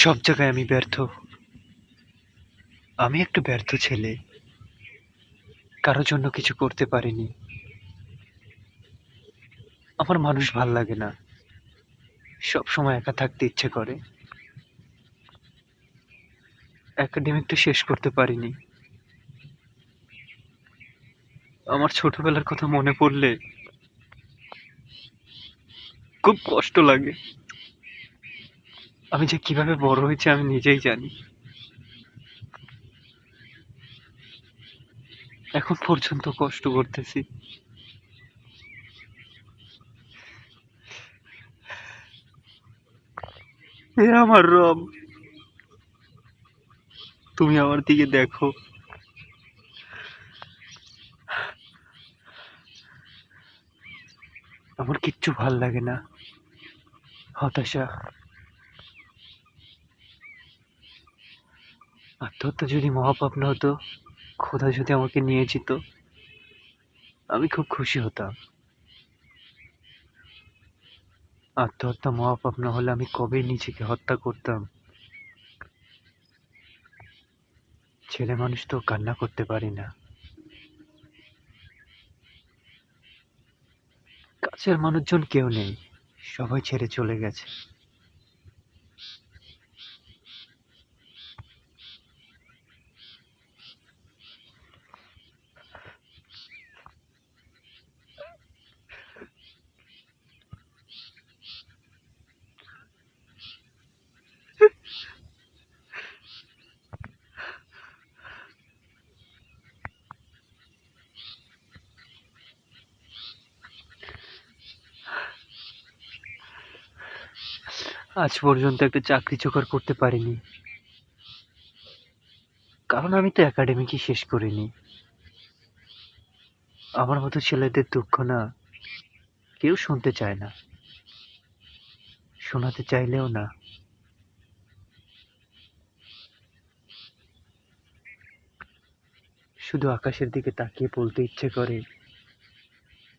সব জায়গায় আমি ব্যর্থ। আমি একটা ব্যর্থ ছেলে। কারোর জন্য কিছু করতে পারিনি। আমার মানুষ ভালো লাগে না। সব সময় একা থাকতে ইচ্ছে করে। একাডেমিক তো শেষ করতে পারিনি। আমার ছোটবেলার কথা মনে পড়লে খুব কষ্ট লাগে। আমি যে কীভাবে বড় হয়েছি আমি নিজেই জানি। এখন পর্যন্ত কষ্ট করতেছি। আমার রব, তুমি আমার দিকে দেখো। আমার কিচ্ছু ভালো লাগে না। হতাশা। আত্মহত্যা যদি মহাপাপ না হতো, খোদা যদি আমাকে নিয়ে যেত, আমি খুব খুশি হতাম। আত্মহত্যা মহাপাপ না হলে আমি কবে নিজেকে হত্যা করতাম? ছেলে মানুষ তো কান্না করতে পারি না। কাছের মানুষজন কেউ নেই, সবাই ছেড়ে চলে গেছে। আজ পর্যন্ত একটা চাকরি জোগাড় করতে পারিনি। কারণ আমি তো একাডেমিকই শেষ করিনি। আমার মতো ছেলেদের দুঃখ না কেউ শুনতে চায় না। শোনাতে চাইলেও না। শুধু আকাশের দিকে তাকিয়ে বলতে ইচ্ছে করে,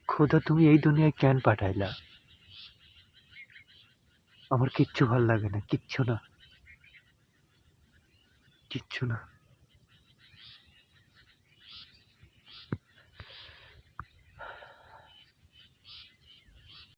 খোদা, তুমি এই দুনিয়ায় কেন পাঠাইলা? আমার কিচ্ছু ভালো লাগে না কিচ্ছু না। কিচ্ছু না।